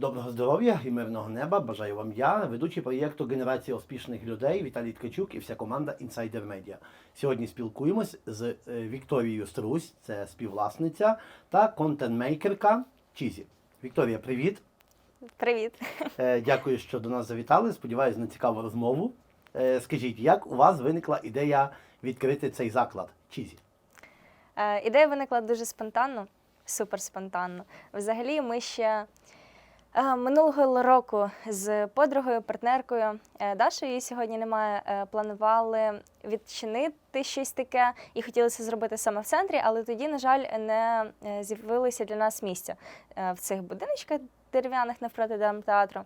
Доброго здоров'я і мирного неба. Бажаю вам я, ведучий проєкту Генерація успішних людей Віталій Ткачук і вся команда Insider Media. Сьогодні спілкуємось з е, Вікторією Струсь, це співвласниця та контент-мейкерка Чізі. Вікторія, привіт! Привіт. Е, Дякую, що до нас завітали. Сподіваюсь на цікаву розмову. Е, Скажіть, як у вас виникла ідея відкрити цей заклад Чізі? Ідея виникла дуже спонтанно, супер спонтанно. Взагалі, ми ще минулого року з подругою, партнеркою е, Дашою, її сьогодні немає, е, планували відчинити щось таке і хотіли це зробити саме в центрі, але тоді, на жаль, не е, з'явилося для нас місця е, в цих будиночках дерев'яних навпроти драмтеатру.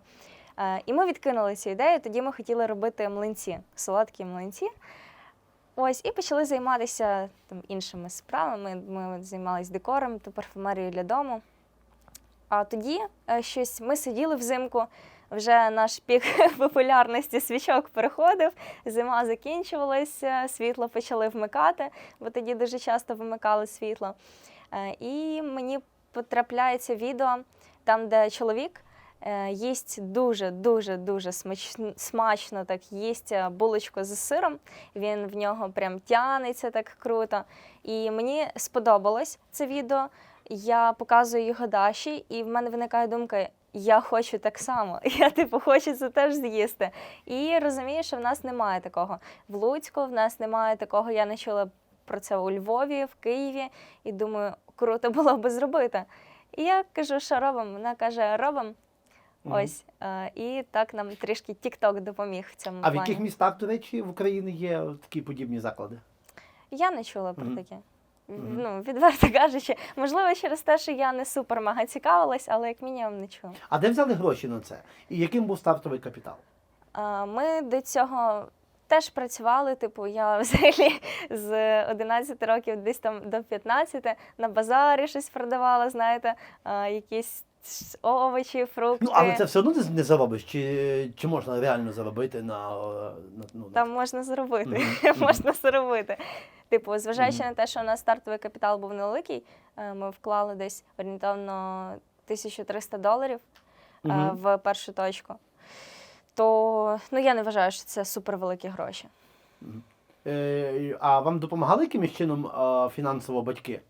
Е, І ми відкинули цю ідею. Тоді ми хотіли робити млинці, солодкі млинці. Ось, і почали займатися там іншими справами. Ми займалися декором та парфумерією для дому. А тоді е, щось ми сиділи взимку, вже наш пік популярності свічок переходив, зима закінчувалася, світло почали вмикати, бо тоді дуже часто вимикали світло. Е, І мені потрапляється відео там, де чоловік е, їсть дуже дуже дуже смачно, смачно так їсть булочку з сиром. Він в нього прям тянеться так круто. І мені сподобалось це відео. Я показую його Даші, і в мене виникає думка. Я хочу так само. Я типу хочу це теж з'їсти. І розумію, що в нас немає такого. В Луцьку в нас немає такого. Я не чула про це у Львові, в Києві, і думаю, круто було би зробити. І я кажу, що робимо? Вона каже, робимо. Ось. е, І так нам трішки TikTok допоміг в цьому А в яких містах, до речі, в Україні є такі подібні заклади? Я не чула про таке. Ну, відверто кажучи, можливо, через те, що я не супер мега цікавилась, але як мінімум не чула. А де взяли гроші на це? І яким був стартовий капітал? А, Ми до цього теж працювали. Типу, я взагалі з 11 років десь там до 15 на базарі щось продавала, знаєте, а, якісь овочі, фрукти. Ну, але це все одно не- заробиш, чи, чи можна реально заробити на, на, ну, на Там можна заробити. Можна заробити. Типу, зважаючи на те, що у нас стартовий капітал був невеликий, е, ми вклали десь орієнтовно 1300 доларів е, в першу точку. То ну я не вважаю, що це супервеликі гроші. Е, а вам допомагали якимось чином фінансово батьки?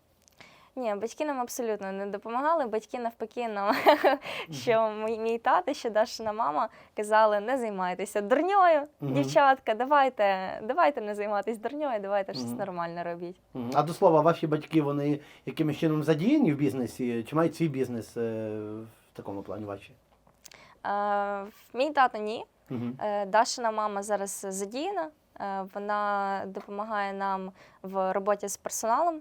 Ні, батьки нам абсолютно не допомагали. Батьки навпаки нам, що мій, мій тато, що Дашина мама казали, не займайтеся дурньою, дівчатка, давайте, давайте не займатися дурньою, давайте щось Мгм. нормальне робіть. А до слова, ваші батьки вони якимось чином задіяні в бізнесі, чи мають свій бізнес е, в такому плані ваші? Е, мій тато ні. Е, Дашина мама зараз задіяна. Е, Вона допомагає нам в роботі з персоналом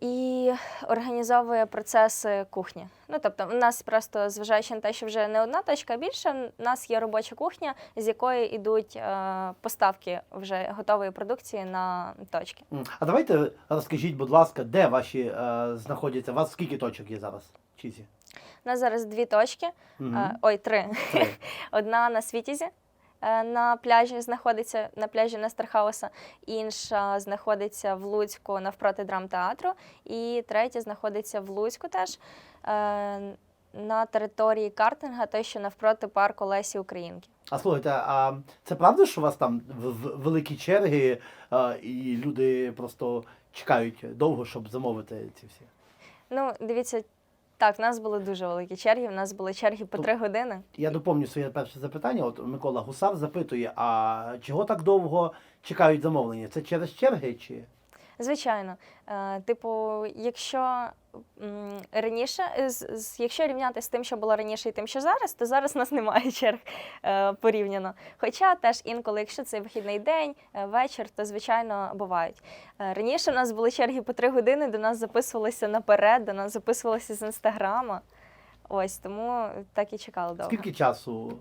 і організовує процеси кухні. Ну тобто, у нас просто зважаючи на те, що вже не одна точка, а більше, у нас є робоча кухня, з якої йдуть е, поставки вже готової продукції на точки. А давайте розкажіть, будь ласка, де ваші е, знаходяться? У вас скільки точок є зараз? в Чізі? У нас зараз дві точки, е, ой, три. Три. Одна на Світязі. Е, На пляжі знаходиться на пляжі Нестерхауса, інша знаходиться в Луцьку навпроти драмтеатру, і третя знаходиться в Луцьку теж е, на території картинга, той, що навпроти парку Лесі Українки. А слухайте, а це правда, що у вас там в- великі черги, е, і люди просто чекають довго, щоб замовити ці всі? Ну, дивіться, так, в нас були дуже великі черги. В нас були черги по три години. Я доповню своє перше запитання. От Микола Гусар запитує: а чого так довго чекають замовлення? Це через черги чи? Звичайно, Е, типу, якщо раніше, е, з- якщо рівняти з тим, що було раніше, і тим, що зараз, то зараз у нас немає черг е, порівняно. Хоча теж інколи, якщо це вихідний день, вечір, то звичайно бувають. Раніше у нас були черги по три години, до нас записувалися наперед, до нас записувалися з інстаграма. Ось тому так і чекали довго. Скільки часу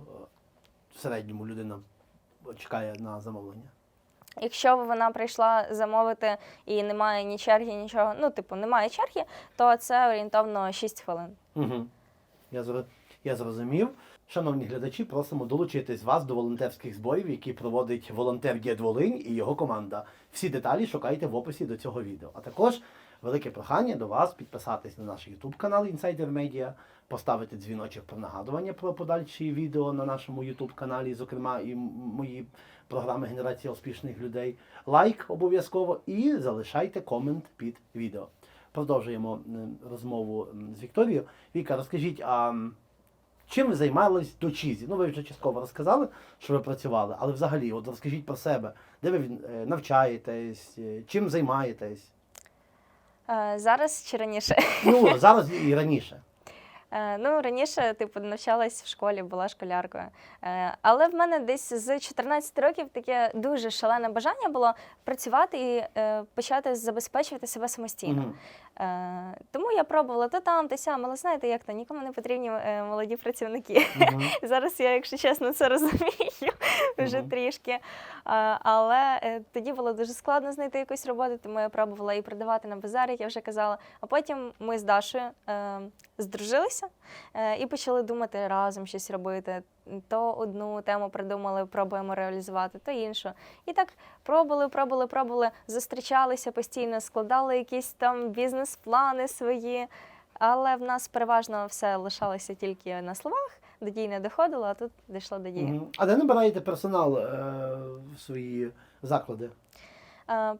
в середньому людина чекає на замовлення? Якщо вона прийшла замовити і немає ні черги, нічого, ну, типу, немає черги, то це орієнтовно 6 хвилин. Угу. Я, зр... я зрозумів. Шановні глядачі, просимо долучитись вас до волонтерських зборів, які проводить волонтер Дід Волинь і його команда. Всі деталі шукайте в описі до цього відео. А також велике прохання до вас підписатись на наш YouTube канал Insider Media, поставити дзвіночок про нагадування про подальші відео на нашому YouTube каналі, зокрема і мої програми Генерація успішних людей. Лайк обов'язково і залишайте комент під відео. Продовжуємо розмову з Вікторією. Віка, розкажіть, а чим ви займались до Чізі? Ну, ви вже частково розказали, що ви працювали, але взагалі, от розкажіть про себе, де ви е, навчаєтесь, е, чим займаєтесь? Е, Зараз чи раніше? Ну, зараз і раніше. Е, Ну, раніше, типу, навчалась в школі, була школяркою. Е, Але в мене десь з 14 років таке дуже шалене бажання було працювати і е, почати забезпечувати себе самостійно. Мгм. Е, Тому я пробувала то там, то сям, але знаєте, як то нікому не потрібні молоді працівники. Мгм. Зараз я, якщо чесно, це розумію вже Мгм. трішки. Але тоді було дуже складно знайти якусь роботу, тому я пробувала і продавати на базарі, як я вже казала. А потім ми з Дашою е, здружилися е, і почали думати разом щось робити. То одну тему придумали, пробуємо реалізувати, то іншу. І так пробували, пробували, пробували, зустрічалися постійно, складали якісь там бізнес-плани свої. Але в нас переважно все лишалося тільки на словах, до дій не доходило, а тут дійшло до дії. А де набираєте персонал е, в свої заклади? Е,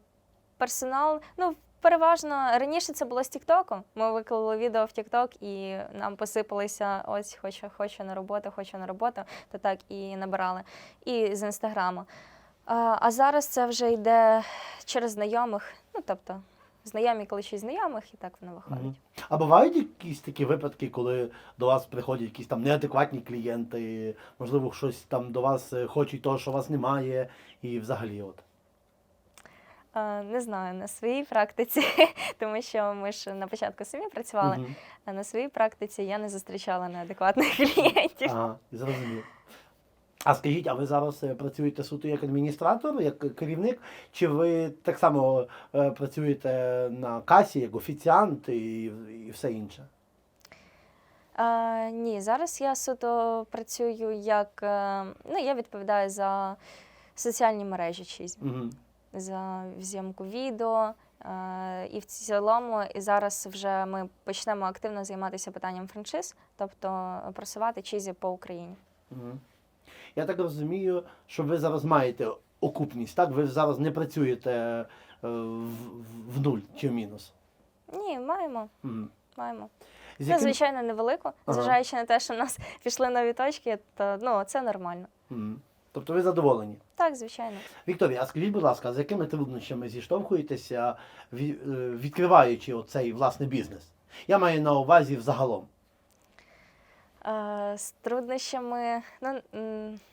Персонал, ну переважно раніше це було з Тіктоку. Ми виклали відео в Тікток і нам посипалися ось хочу, хочу на роботу, хочу на роботу, то так і набирали. І з інстаграму. А зараз це вже йде через знайомих, ну тобто знайомі кличуть знайомих, і так воно виходить. Мгм. А бувають якісь такі випадки, коли до вас приходять якісь там неадекватні клієнти, можливо, щось там до вас е, хочуть того, що у вас немає, і взагалі от. Не знаю, на своїй практиці, тому що ми ж на початку самі працювали, а на своїй практиці я не зустрічала неадекватних клієнтів. Ага, зрозумів. А скажіть, а ви зараз е, працюєте суто як адміністратор, як керівник, чи ви так само е, працюєте на касі, як офіціант і, і все інше? А, ні, зараз я суто працюю як. е, Ну, я відповідаю за соціальні мережі Чізі, Угу. За зйомку відео. е, І в цілому, і зараз вже ми почнемо активно займатися питанням франшиз, тобто просувати Чізі по Україні. Угу. Я так розумію, що ви зараз маєте окупність, так? Ви зараз не працюєте е, в, в- нуль чи в мінус. Ні, маємо. Угу. маємо. Це, яким... звичайно, невелико, Ага. зважаючи на те, що в нас пішли нові точки, то ну, це нормально. Мгм. Тобто ви задоволені? Так, звичайно. Вікторія, а скажіть, будь ласка, з якими труднощами зіштовхуєтеся, е, відкриваючи оцей власний бізнес? Я маю на увазі взагалом. Е, З труднощами, ну,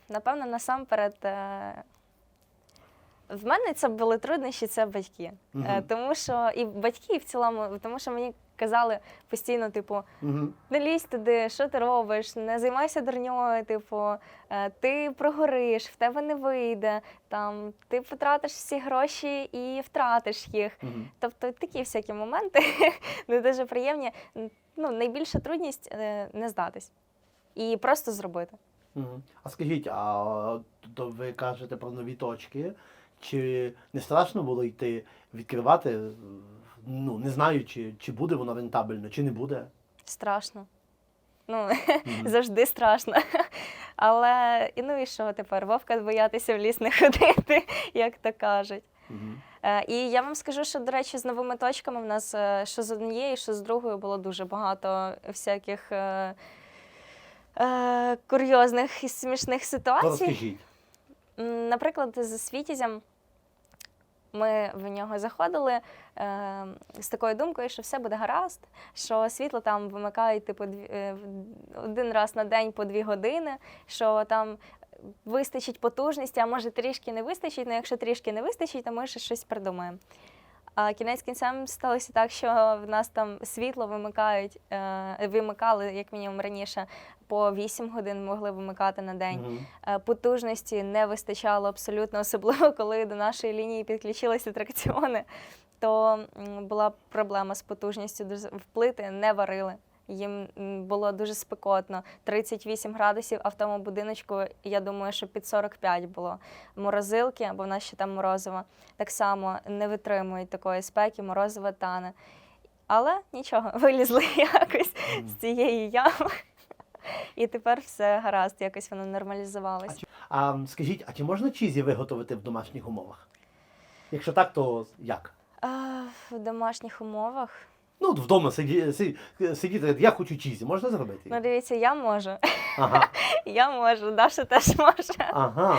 напевно, насамперед. е, В мене це були труднощі, це батьки. Мгм. Тому що і батьки, і в цілому, тому що мені казали постійно, типу, не лізь туди, що ти робиш, не займайся дурньою, типу, е, ти прогориш, в тебе не вийде, там, ти потратиш всі гроші і втратиш їх. Тобто такі всякі моменти не дуже приємні. Ну, найбільша трудність е, не здатись і просто зробити. А скажіть, а то ви кажете про нові точки? Чи не страшно було йти відкривати, ну не знаю, чи, чи буде воно рентабельно, чи не буде? Страшно. Ну, завжди страшно. Але і ну і що тепер? Вовка боятися в ліс не ходити, як то кажуть. Е, І я вам скажу, що, до речі, з новими точками в нас е, що з однією, що з другою було дуже багато всяких е, е, курйозних і смішних ситуацій. Розкажіть. Наприклад, з Світязем ми в нього заходили е, з такою думкою, що все буде гаразд, що світло там вимикають типу дві, е, один раз на день по дві години, що там вистачить потужності, а може трішки не вистачить, Ну якщо трішки не вистачить, то ми ще щось придумаємо. А кінець кінцем сталося так, що в нас там світло вимикають, е, вимикали, як мінімум раніше, по 8 годин могли вимикати на день. Mm -hmm. Потужності не вистачало абсолютно, особливо коли до нашої лінії підключилися атракціони, то була проблема з потужністю. вплити не варили. Їм було дуже спекотно. 38 градусів, а в тому будиночку, я думаю, що під 45 було. Морозилки, бо в нас ще там морозиво, так само не витримують такої спеки, морозиво тане. Але нічого, вилізли якось з цієї ями. І тепер все гаразд, якось воно нормалізувалось. А скажіть, а чи можна чізі виготовити в домашніх умовах? Якщо так, то як? А, в домашніх умовах. Ну, от вдома сиді, си- сидіти, я хочу чізі, можна зробити? Ну, дивіться, я можу. Ага, Я можу, Даша теж може. ага.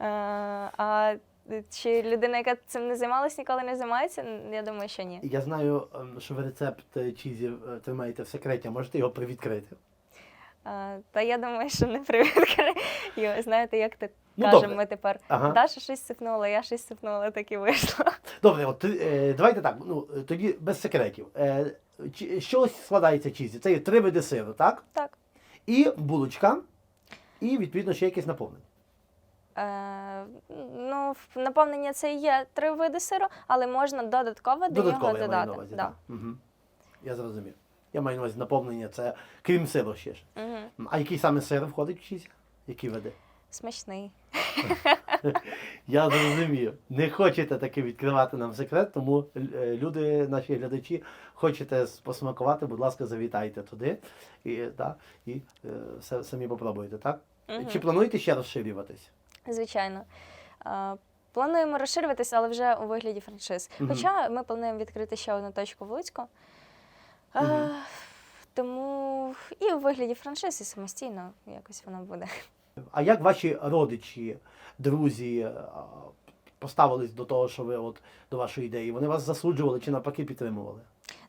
Е, А чи людина, яка цим не займалась, ніколи не займається? Я думаю, що ні. Я знаю, ем, що ви рецепт е, чізі е, тримаєте в секреті, а можете його привідкрити? Е, Та я думаю, що не привідкрию. Знаєте, як так Ну, кажемо добре. ми тепер. Ага. Даша щось сипнула, я щось сипнула, так і вийшло. Добре, от е, давайте так. Ну тоді без секретів. Е, чи- з складається чізі? Це є три види сиру, так? Так. І булочка, і відповідно ще якесь наповнення. Е, ну, в- наповнення це є три види сиру, але можна додатково до Додатково нього я маю додати. на увазі. Да. так. Угу. Я зрозумів. Я маю на увазі наповнення, це крім сиру ще ж. Угу. А який саме сир входить в чізі? Які види? Смачний. Я зрозумів. Не хочете таки відкривати нам секрет, тому е, люди, наші глядачі, хочете посмакувати, будь ласка, завітайте туди і, да, і е, самі попробуйте, так? Мгм. Чи плануєте ще розширюватись? Звичайно. Плануємо розширюватися, але вже у вигляді франшиз. Мгм. Хоча ми плануємо відкрити ще одну точку в Луцьку. Мгм. Тому і у вигляді франшиз, і самостійно якось воно буде. А як ваші родичі, друзі е, поставились до того, що ви от до вашої ідеї? Вони вас засуджували чи навпаки підтримували?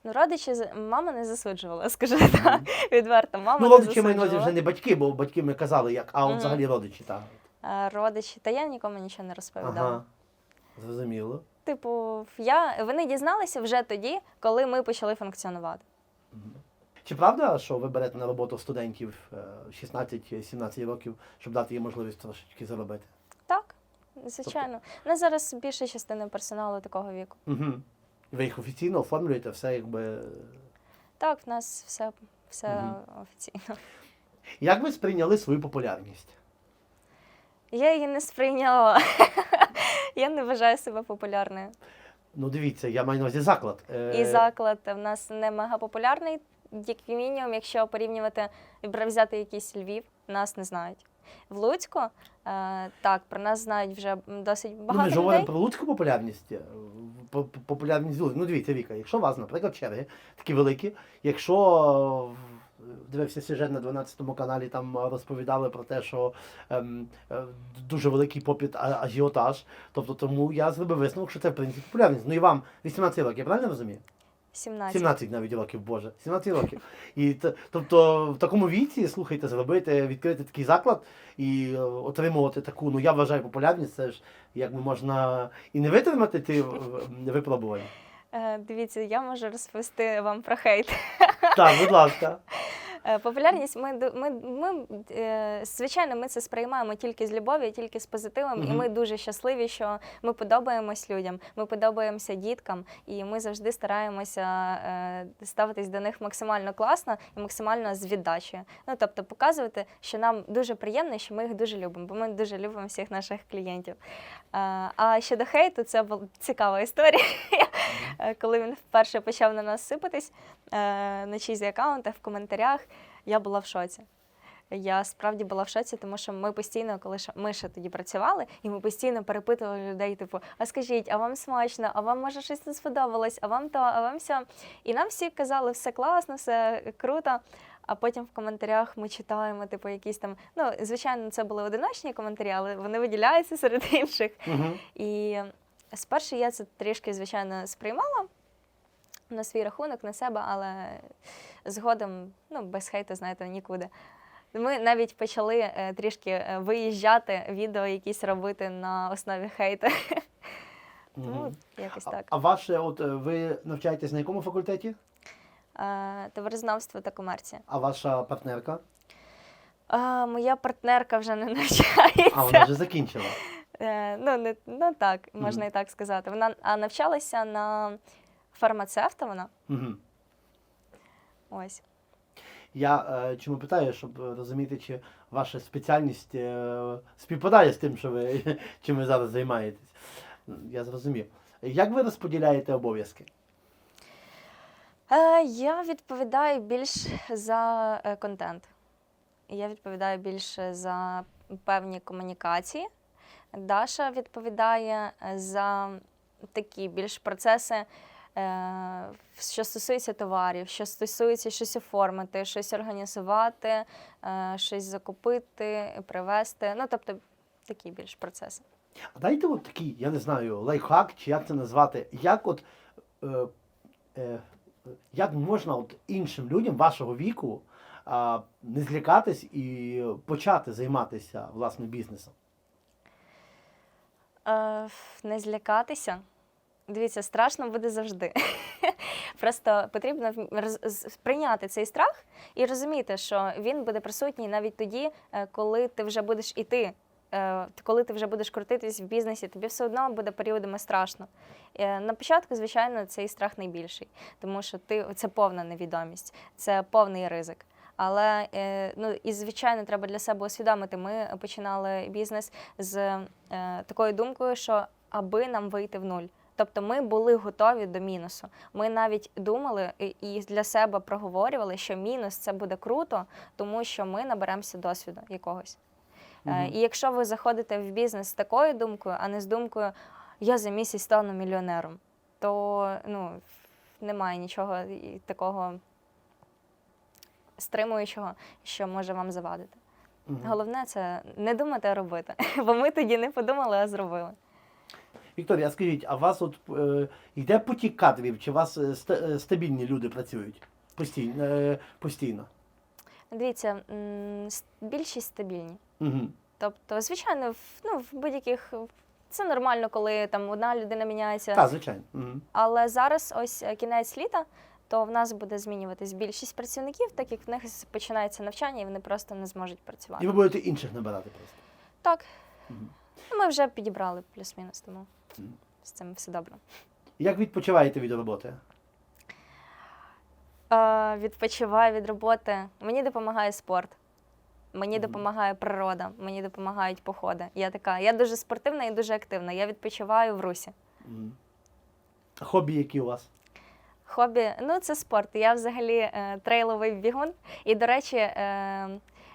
Ну, родичі мама не засуджувала, скажу так. Відверто, мама ну, родичі маю на увазі вже не батьки, бо батьки ми казали, як, а от Мгм. взагалі родичі, так. Родичі, та я нікому нічого не розповідала. Ага. Зрозуміло. Типу, я, вони дізналися вже тоді, коли ми почали функціонувати. Чи правда, що ви берете на роботу студентів е, 16-17 років, щоб дати їм можливість трошечки заробити? Так, звичайно. У нас зараз більша частина персоналу такого віку. Угу. Ви їх офіційно оформлюєте, все якби. Так, в нас все, все Мгм. офіційно. Як ви сприйняли свою популярність? Я її не сприйняла. Я не вважаю себе популярною. Ну, дивіться, я маю на увазі заклад. Е, І заклад в нас не мега популярний, як мінімум, якщо порівнювати взяти якийсь Львів, нас не знають. В Луцьку е, так, про нас знають вже досить Ну, багато ми ж говоримо про луцьку популярність. е, по- по- Популярність Луцька. Ну, дивіться, Віка, якщо у вас, наприклад, черги такі великі, якщо е, дивився сюжет на 12 каналі, там розповідали про те, що ем, е, дуже великий попит ажіотаж. Тобто тому я зробив висновок, що це в принципі популярність. Ну і вам 18 років, я правильно розумію? 17. 17 навіть років, Боже, 17 років. І тобто в такому віці, слухайте, зробити, відкрити такий заклад і е, отримувати таку, ну я вважаю, популярність, це ж якби можна і не витримати ті в- випробування. Е, Дивіться, я можу розповісти вам про хейт. Так, будь ласка. Е, Популярність ми, ми, ми е, звичайно, ми це сприймаємо тільки з любов'ю, тільки з позитивом, і ми дуже щасливі, що ми подобаємось людям, ми подобаємося діткам, і ми завжди стараємося е, ставитись до них максимально класно і максимально з віддачею. Ну тобто показувати, що нам дуже приємно, що ми їх дуже любимо, бо ми дуже любимо всіх наших клієнтів. А щодо хейту, це була цікава історія. Е, Коли він вперше почав на нас сипатись е, на чийсь аккаунтах, в коментарях, я була в шоці. Я справді була в шоці, тому що ми постійно, коли ми ще тоді працювали, і ми постійно перепитували людей, типу, а скажіть, а вам смачно, а вам може щось не сподобалось, а вам то, а вам все. І нам всі казали, все класно, все круто. А потім в коментарях ми читаємо, типу, якісь там. Ну, звичайно, це були одиночні коментарі, але вони виділяються серед інших. Угу. І спершу я це трішки, звичайно, сприймала на свій рахунок, на себе, але згодом, ну, без хейту, знаєте, нікуди. Ми навіть почали е, трішки е, виїжджати, відео якісь робити на основі хейту. Тому якось А, так. а ваше, от е, ви навчаєтесь на якому факультеті? Е, Товарознавство та комерція. А ваша партнерка? А, моя партнерка вже не навчається. А вона вже закінчила. Е, ну, не, ну так, можна і так сказати. Вона а, навчалася на фармацевта вона. Угу. Ось. Я е, чому питаю, щоб розуміти, чи ваша спеціальність е, співпадає з тим, що ви чим ви зараз займаєтесь. Я зрозумів. Як ви розподіляєте обов'язки? Е, я відповідаю більш за е, контент. Я відповідаю більше за певні комунікації. Даша відповідає е, за такі більш процеси, е, що стосується товарів, що стосується щось оформити, щось організувати, е, щось закупити, привезти. Ну, тобто такі більш процеси. А дайте от такий, я не знаю, лайфхак, чи як це назвати, як от е, е, як можна от іншим людям вашого віку а, не злякатись і почати займатися власне бізнесом? Е, не злякатися. Дивіться, страшно буде завжди. Просто потрібно прийняти цей страх і розуміти, що він буде присутній навіть тоді, е, коли ти вже будеш іти. е, Коли ти вже будеш крутитись в бізнесі, тобі все одно буде періодами страшно. На початку, звичайно, цей страх найбільший, тому що ти це повна невідомість, це повний ризик. Але е, ну і звичайно, треба для себе усвідомити. Ми починали бізнес з е, такою думкою, що аби нам вийти в нуль. Тобто ми були готові до мінусу. Ми навіть думали і- для себе проговорювали, що мінус це буде круто, тому що ми наберемося досвіду якогось. Мгм. І якщо ви заходите в бізнес з такою думкою, а не з думкою я за місяць стану мільйонером, то ну, немає нічого такого стримуючого, що може вам завадити. Мгм. Головне це не думати, а робити. Бо ми тоді не подумали, а зробили. Вікторія, скажіть, а у вас от е, йде потік кадрів, чи у вас е, е, стабільні люди працюють постійно? Е, постійно? Дивіться, більшість стабільні. Угу. Тобто, звичайно, в, ну, в будь-яких це нормально, коли там одна людина міняється. Так, звичайно. Угу. Але зараз ось е, кінець літа, то в нас буде змінюватись більшість працівників, так як в них починається навчання, і вони просто не зможуть працювати. І ви будете інших набирати просто. Так. Ну, Ми вже підібрали плюс-мінус, тому Мгм. з цим все добре. Як відпочиваєте від роботи? Е, відпочиваю від роботи. Мені допомагає спорт. Мені допомагає природа, мені допомагають походи. Я така, я дуже спортивна і дуже активна. Я відпочиваю в русі. Хобі, які у вас? Хобі, ну це спорт. Я взагалі е, трейловий бігун. І, до речі, е,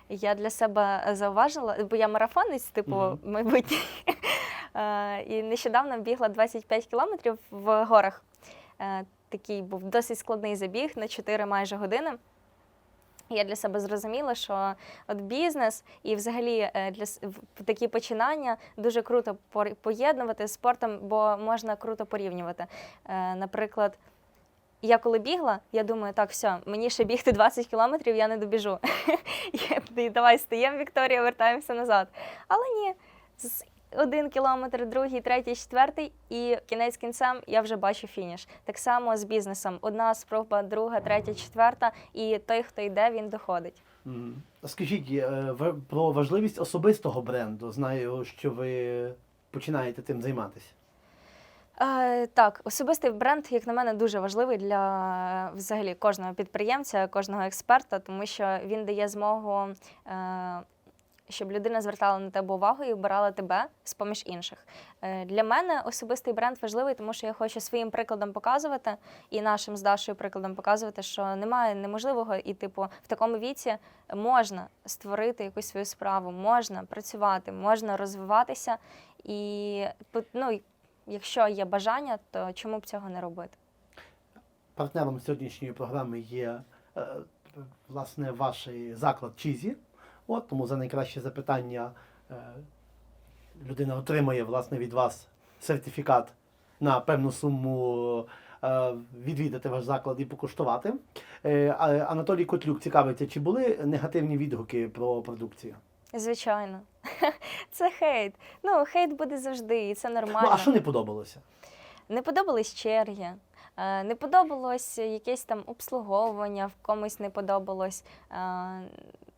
я для себе зауважила, бо я марафонець, типу, Мгм. майбутній. Е, і нещодавно бігла 25 кілометрів в горах. Е, такий був досить складний забіг на 4 майже години. Я для себе зрозуміла, що от бізнес і взагалі е, для такі починання дуже круто поєднувати з спортом, бо можна круто порівнювати. Е, Я коли бігла, я думаю, так, все, мені ще бігти 20 кілометрів, я не добіжу. Давай стаємо, Вікторія, вертаємося назад. Але ні, один кілометр, другий, третій, четвертий, і кінець кінцем я вже бачу фініш. Так само з бізнесом. Одна спроба, друга, третя, четверта, і той, хто йде, він доходить. Скажіть е, про важливість особистого бренду. Знаю, що ви починаєте тим займатися. Е, так, особистий бренд, як на мене, дуже важливий для е, взагалі кожного підприємця, кожного експерта, тому що він дає змогу, е, щоб людина звертала на тебе увагу і обирала тебе з поміж інших. Е, для мене особистий бренд важливий, тому що я хочу своїм прикладом показувати і нашим з Дашою прикладом показувати, що немає неможливого, і типу в такому віці можна створити якусь свою справу, можна працювати, можна розвиватися і ну, Якщо є бажання, то чому б цього не робити? Партнером сьогоднішньої програми є е, власне ваш заклад Чізі. От тому за найкраще запитання е, людина отримає власне від вас сертифікат на певну суму е, відвідати ваш заклад і покуштувати. Анатолій Котлюк цікавиться, чи були негативні відгуки про продукцію? Звичайно, це хейт. Ну, хейт буде завжди, і це нормально. Ну а що не подобалося? Не подобались черги, е, не подобалось якесь там обслуговування, в комусь не подобалось, е,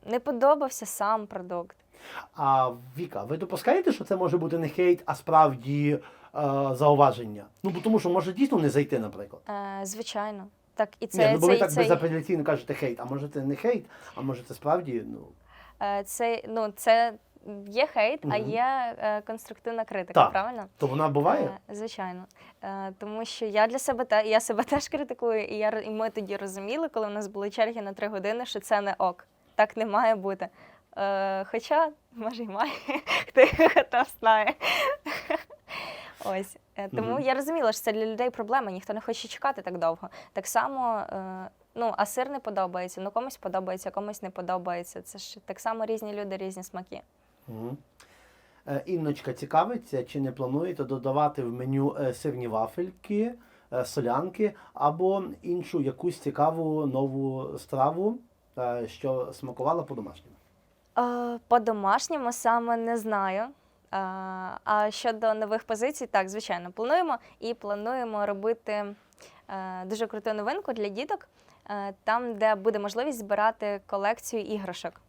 не подобався сам продукт. А Віка, ви допускаєте, що це може бути не хейт, а справді е, зауваження? Ну тому, що може дійсно не зайти, наприклад. Е, Звичайно. Так, і це, Ні, ну бо ви це, так це, безапеляційно кажете хейт, а може це не хейт, а може це справді, ну. Е, це, ну, це є хейт, а є е, конструктивна критика, Так. правильно? То вона буває? Е, Звичайно. Е, Тому що я для себе те, я себе теж критикую, і, я, і ми тоді розуміли, коли в нас були черги на три години, що це не ок. Так не має бути. Е, Хоча, може, й має, хто, хто знає. Ось. Е, Тому Мгм. я розуміла, що це для людей проблема, ніхто не хоче чекати так довго. Так само, е, ну, а сир не подобається, ну комусь подобається, комусь не подобається. Це ж так само різні люди, різні смаки. Мгм. Е, Інночка цікавиться, чи не плануєте додавати в меню е, сирні вафельки, е, солянки або іншу якусь цікаву нову страву, е, що смакувала по-домашньому? Е, По-домашньому саме не знаю. Е, А щодо нових позицій, так, звичайно, плануємо і плануємо робити е, дуже круту новинку для діток, там, де буде можливість збирати колекцію іграшок.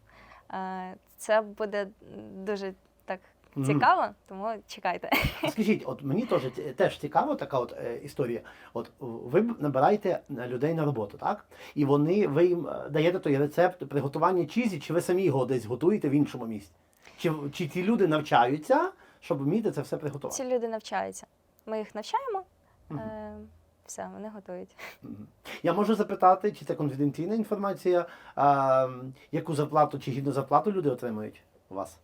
Е, Це буде дуже так цікаво, тому чекайте. Скажіть, от мені теж, теж цікава така от е, історія. От ви набираєте е, людей на роботу, так? І вони ви їм е, даєте той рецепт приготування чізі, чи ви самі його десь готуєте в іншому місці? Чи, чи ті люди навчаються, щоб вміти це все приготувати? Ці люди навчаються. Ми їх навчаємо, Мгм. е, все, вони готують. Я можу запитати, чи це конфіденційна інформація, а, яку зарплату чи гідну зарплату люди отримують у вас?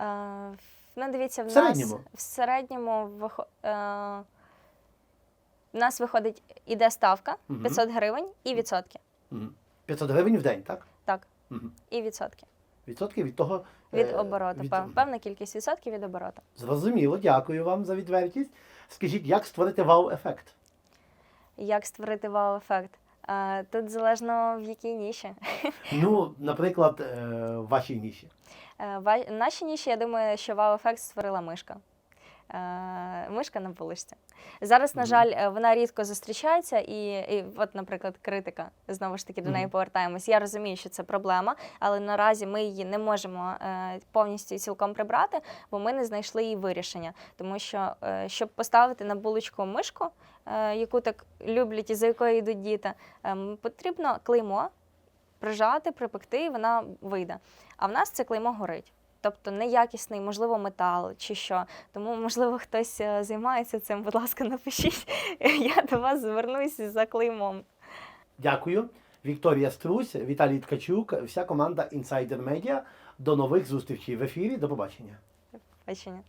Е, Ну, дивіться, в, В нас середньому? в середньому е, в нас виходить, іде ставка 500 гривень і відсотки. Мгм. 500 гривень в день, так? Так, і відсотки. Відсотки від того. Від е, обороту. від- Певна кількість відсотків від обороту. Зрозуміло, дякую вам за відвертість. Скажіть, як створити вау-ефект? Як створити вау-ефект? Е, Тут залежно в якій ніші. Ну, наприклад, е, в вашій ніші. Наші В нашій ніші, я думаю, що вау-ефект створила мишка. Е, Мишка на полишці. Зараз, на жаль, е, вона рідко зустрічається, і, і от, наприклад, критика, знову ж таки, до неї повертаємось. Я розумію, що це проблема, але наразі ми її не можемо е, повністю і цілком прибрати, бо ми не знайшли її вирішення. Тому що, щоб поставити на булочку мишку, яку так люблять і за якою йдуть діти, ем, потрібно клеймо прижати, припекти, і вона вийде. А в нас це клеймо горить. Тобто неякісний, можливо, метал чи що. Тому, можливо, хтось е, займається цим. Будь ласка, напишіть. Я до вас звернусь за клеймом. Дякую. Вікторія Струсь, Віталій Ткачук, вся команда Insider Media. До нових зустрічей в ефірі. До побачення. Бачення.